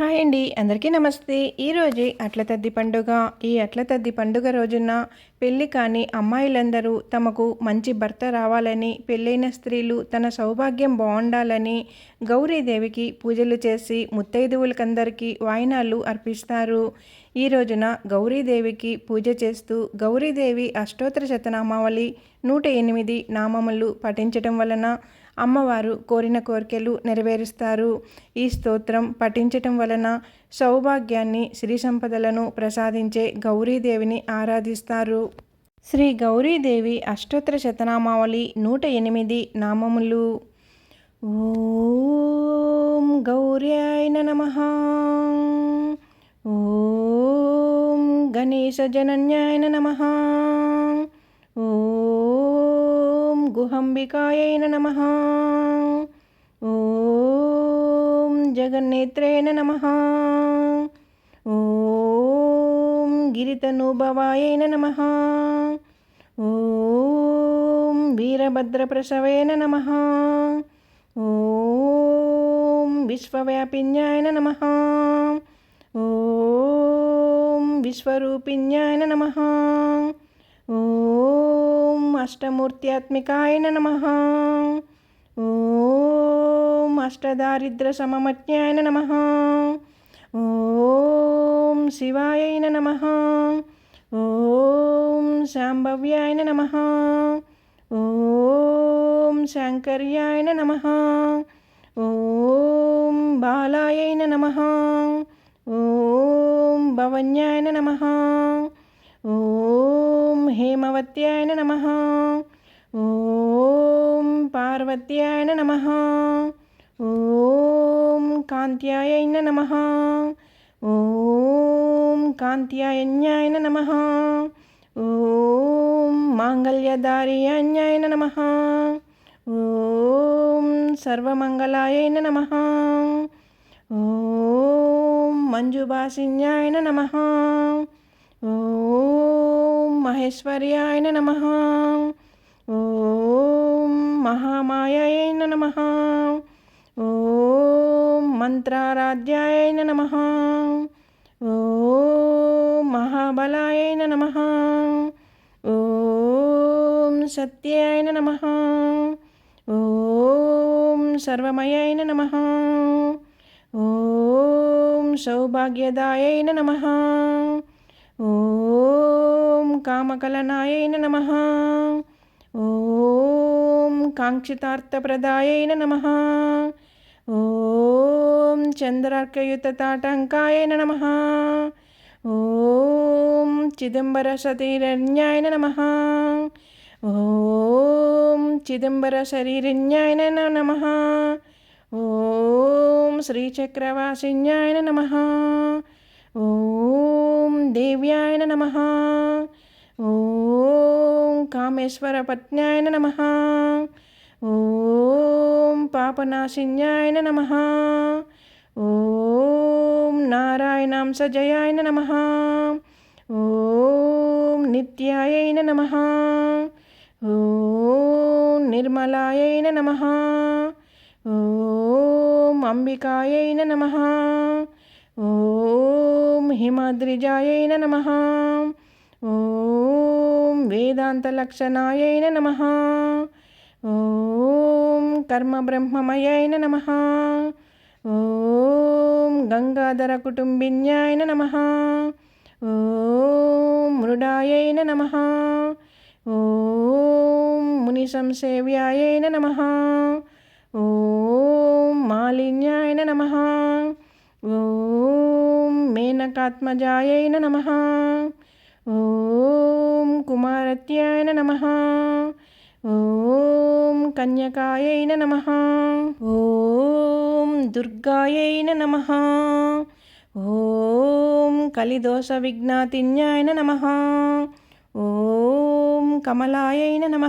Hi అండి అందరికీ నమస్తే. ఈరోజు అట్ల తద్ది పండుగ. ఈ అట్ల తద్ది పండుగ రోజున పెళ్ళి కాని అమ్మాయిలందరూ తమకు మంచి భర్త రావాలని పెళ్ళైన స్త్రీలు తన సౌభాగ్యం బాగుండాలని గౌరీదేవికి పూజలు చేసి ముత్తైదువులకందరికీ వాయినాలు అర్పిస్తారు. ఈ రోజున గౌరీదేవికి పూజ చేస్తూ గౌరీదేవి అష్టోత్తర శతనామావళి నూట ఎనిమిది నామములు పఠించటం వలన అమ్మవారు కోరిన కోరికలు నెరవేరుస్తారు. ఈ స్తోత్రం పఠించటం వలన సౌభాగ్యాన్ని శ్రీ సంపదలను ప్రసాదించే గౌరీదేవిని ఆరాధిస్తారు. శ్రీ గౌరీదేవి అష్టోత్తర శతనామావళి నూట ఎనిమిది నామములు. ఓం గౌర్యాయ నమ. ఓం గణేశజనన్యాయ నమ. ఓం గుహంబికాయైన నమ. ఓం జగన్నేత్రేణ నమ. ఓం గిరితనుభవాయైన నమ. ఓం వీరభద్రప్రసవేన నమ. ఓం విశ్వవ్యాపిన్యాయ నమ. ఓం విశ్వరూపిణ్యాయ నమ. అష్టమూర్త్యాత్మికాయ నమ. ఓం అష్టదారిద్ర్యసమమజ్ఞాయ నమ. ఓం శివాయ నమ. ఓం శాంభవ్యాయ నమ. ఓం శంకర్యాయ నమ. ఓం బాలాయ నమ. ఓం భవన్యాయ నమ. ఓం హేమవత్యాయ నమ. ఓం పార్వత్యాయ నమ. ఓం కాంత్యాయ నమ. ఓం కాంత్యాయన్యాయ నమ. ఓం మాంగళ్యదార్యాన్యాయ నమ. ఓం సర్వమంగళాయ నమ. ఓం మంజుభాసిన్యాయ నమ. ఓం మహేశ్వర్యాయ నమ. ఓం మహామాయాయ నమ. ఓం మంత్రారాధ్యాయ నమ. ఓం మహాబలాయ నమ. ఓం సత్యాయ నమ. ఓం సర్వమయాయ నమ. ఓం సౌభాగ్యదాయ నమ. ఓం కామకలనాయ నమ ఓం కాంక్షితార్థప్రదాయ నమ ఓం చంద్రార్కయుతతాటంకాయ నమ ఓం చిదంబరసతీరణ్యాయ నమ ఓం చిదంబరశరీరిణ్యాయ నమ ఓం శ్రీచక్రవాసిన్యాయ నమ ఓం దేవ్యాయ నమ. ఓం కామేశ్వర కామేశ్వరపత్న్యాయ నమ. ఓం పాపనాశిన్యాయ నమ. ఓం నారాయణాంసజయాయ నమ. ఓం నిత్యాయైన నమ. ఓం నిర్మలాయైన నమ. ఓం అంబికాయైన నమ. ఓం హిమాద్రిజాయ నమ. ఓం వేదాంతలక్షణాయ నమ. ఓం కర్మబ్రహ్మమయాయ నమ. ఓం గంగాధర కుటుంబిన్యాయ నమ. ఓం మృడాయ నమ. ఓం మునిసంసేవ్యాయ నమ. ఓం మాలిన్యాయ నమ. ఓం మేనకాత్మజాయ నమ. ఓం కుమారత్యాయ నమ. ఓం కన్యకాయ నమ. ఓం దుర్గాయ నమ. ఓం కలిదోష విఘ్నాతిన్యాయ నమ. ఓం కమలాయ నమ.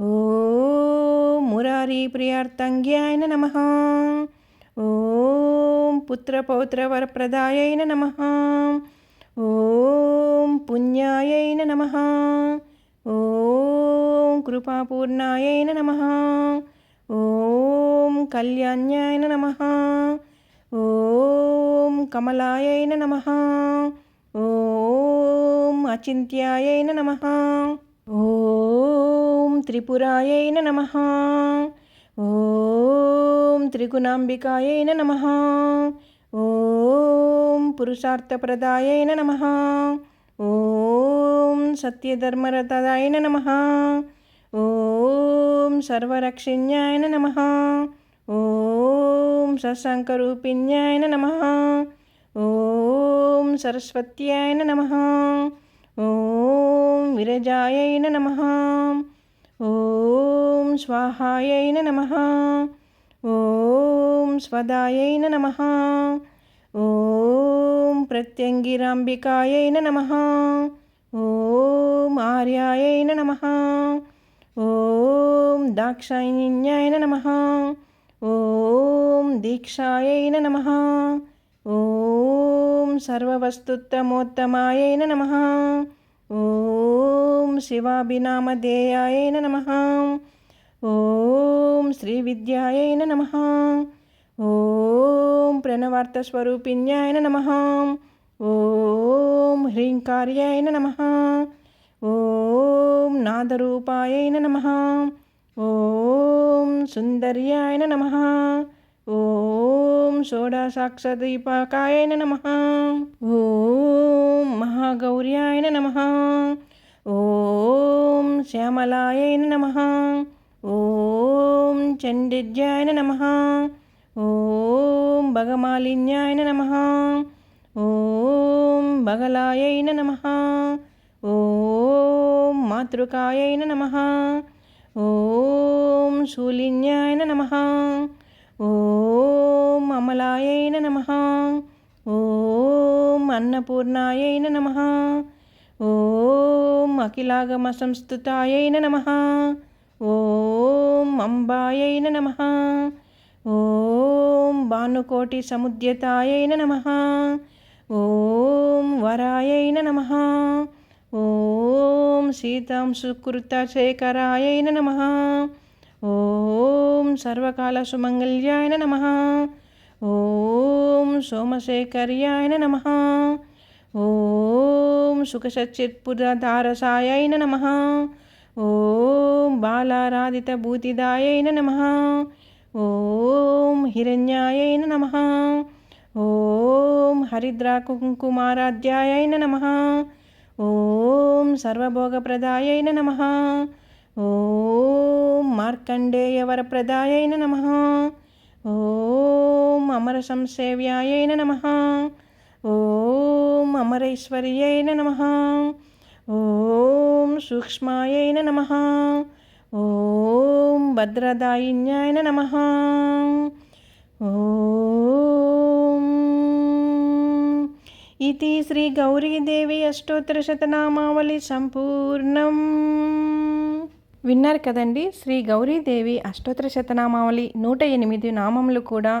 ఓం మురారీప్రియార్థంగ్యాయ నమ. ఓం పుత్రపౌత్రవరప్రదాయ నమ. ఓం పుణ్యాయ నమ. ఓం కృపాపూర్ణాయ నమ. ఓం కళ్యాణ్యాయ నమ. ఓం కమలాయై నమ. ఓం అచింత్యాయై నమ. ఓం త్రిపురాయై నమ. ఓం త్రిగుణాంబికాయై నమ. ఓం పురుషార్థప్రదాయై నమ. ఓం సత్యధర్మరతాయ నమ. ఓం సర్వరక్షిణ్యాయ నమ. ఓం సశంకరూపిణ్యాయ నమ. ఓం సరస్వత్యాయ నమ. ఓం విరజాయై నమ. ఓం స్వాహాయైన నమ. ఓం స్వదాయైన నమ. ఓం ప్రత్యంగిరాంబికాయైన నమ. ఓం ఆర్యాయైన నమ. ఓం దాక్షాయిన్యాయ నమ. ఓం దీక్షాయైన నమ. ఓం సర్వవస్తుత్తమోత్తమాయైన నమ. శివాభినామధేయాయ నమ. ఓం శ్రీ విద్యాయ నమ. ఓం ప్రణవార్థస్వరూపిణ్యాయ నమ. ఓం హ్రీంకార్యాయ నమ. ఓం నాదరూపాయ నమ. ఓం సుందర్యాయ నమ. ఓం షోడసాక్షదీపకాయ నమ. ఓం మహాగౌర్యాయ నమ. ఓం శ్యామలాయ నమ. ఓం చండిజ్యాయ నమ. ఓం భగమాలిన్యాయ నమ. ఓం బగలాయై నమ. ఓం మాతృకాయ నమ. ఓం శూలిన్యాయ నమ. ఓం అమలాయ నమ. ఓం అన్నపూర్ణాయ నమ. ఓం అఖిలాగమ సంస్థుతాయైన నమ. ఓం అంబాయైన నమ. ఓం భానుకోటి సముద్యతాయైన నమ. ఓం వరాయైన నమ. ఓం సీతాం సుకృతశేఖరాయైన నమ. ఓం సర్వకాల సుమంగళ్యాయన నమ. ఓం సోమశేఖర్యాయన నమ. ఓం సుఖసచ్చిత్పురధారసాయై నమ. ఓం బాలారాధితభూతిదాయై నమ. ఓం హిరణ్యాయై నమ. ఓం హరిద్రాకుంకుమారాధ్యాయై నమ. ఓం సర్వభోగప్రదాయై నమ. ఓం మార్కండేయవరప్రదాయై నమ. ఓం అమర సంసేవ్యాయై నమ. ఓం అమరైశ్వర్యై నమ. ఓం సూక్ష్మాయై నమ. ఓం భద్రదాయిన్యాయ నమ. ఓం ఇది శ్రీ గౌరీదేవి అష్టోత్తరశతనామావళి సంపూర్ణం. విన్నారు కదండి శ్రీ గౌరీదేవి అష్టోత్తర శతనామావళి నూట ఎనిమిది నామములు కూడా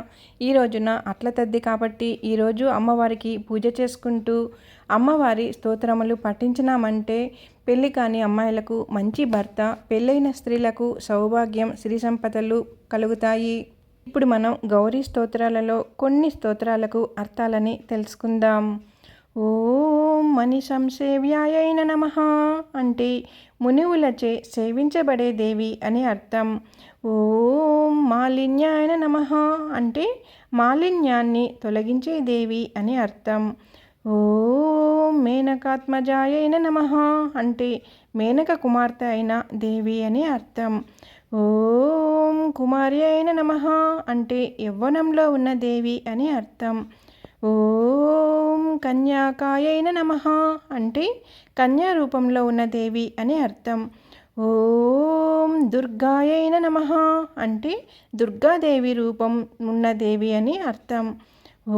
ఈ రోజున అట్ల తద్ది కాబట్టి ఈరోజు అమ్మవారికి పూజ చేసుకుంటూ అమ్మవారి స్తోత్రములు పఠించినామంటే పెళ్ళి కాని అమ్మాయిలకు మంచి భర్త పెళ్ళైన స్త్రీలకు సౌభాగ్యం శ్రీ సంపదలు కలుగుతాయి. ఇప్పుడు మనం గౌరీ స్తోత్రాలలో కొన్ని స్తోత్రాలకు అర్థాలని తెలుసుకుందాం. ఓం మణి సంసేవ్యాయైన నమ అంటే మునివులచే సేవించబడే దేవి అని అర్థం. ఓం మాలిన్యాయన నమ అంటే మాలిన్యాన్ని తొలగించే దేవి అని అర్థం. ఓం మేనకాత్మజాయైన నమ అంటే మేనక కుమార్తె అయిన దేవి అని అర్థం. ఓం కుమారి అయిన నమ అంటే యవ్వనంలో ఉన్న దేవి అని అర్థం. ఓం కన్యాకాయైన నమ అంటే కన్యా రూపంలో ఉన్న దేవి అని అర్థం. ఓం దుర్గాయైన నమ అంటే దుర్గాదేవి రూపం ఉన్న దేవి అని అర్థం.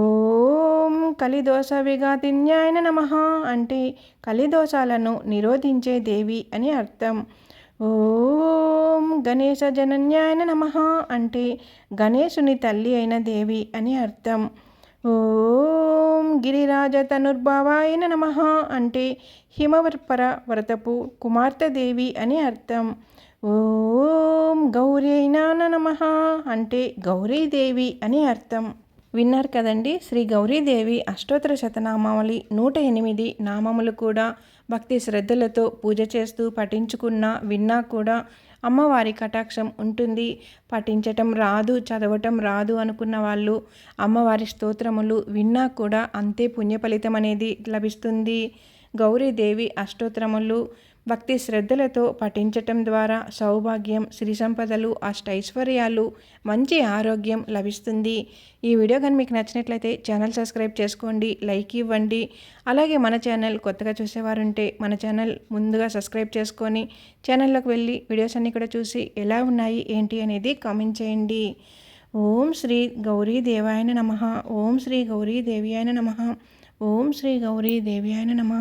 ఓం కలిదోష విఘాతిన్యాయన నమ అంటే కలిదోషాలను నిరోధించే దేవి అని అర్థం. ఓం గణేశ జనన్యాయన నమ అంటే గణేశుని తల్లి అయిన దేవి అని అర్థం. ఓం గిరిరాజ తనుర్భావాయన నమ అంటే హిమవర్పర వ్రతపు కుమార్తెదేవి అని అర్థం. ఓం గౌరీనాన నమ అంటే గౌరీదేవి అని అర్థం. విన్నారు కదండి? శ్రీ గౌరీదేవి అష్టోత్తర శతనామావళి నూట ఎనిమిది నామములు కూడా భక్తి శ్రద్ధలతో పూజ చేస్తూ పఠించుకున్నా విన్నా కూడా అమ్మవారి కటాక్షం ఉంటుంది. పఠించటం రాదు చదవటం రాదు అనుకున్న వాళ్ళు అమ్మవారి స్తోత్రములు విన్నా కూడా అంతే పుణ్య ఫలితం అనేది లభిస్తుంది. గౌరీదేవి అష్టోత్తరములు భక్తి శ్రద్ధలతో పఠించటం ద్వారా సౌభాగ్యం శ్రీ సంపదలు అష్టైశ్వర్యాలు మంచి ఆరోగ్యం లభిస్తుంది. ఈ వీడియో కానీ మీకు నచ్చినట్లయితే ఛానల్ సబ్స్క్రైబ్ చేసుకోండి లైక్ ఇవ్వండి. అలాగే మన ఛానల్ కొత్తగా చూసేవారుంటే మన ఛానల్ ముందుగా సబ్స్క్రైబ్ చేసుకొని ఛానల్లోకి వెళ్ళి వీడియోస్ అన్నీ కూడా చూసి ఎలా ఉన్నాయి ఏంటి అనేది కామెంట్ చేయండి. ఓం శ్రీ గౌరీ దేవాయన నమ. ఓం శ్రీ గౌరీ దేవ్యాయన నమ. ఓం శ్రీ గౌరీ దేవ్యాయన నమ.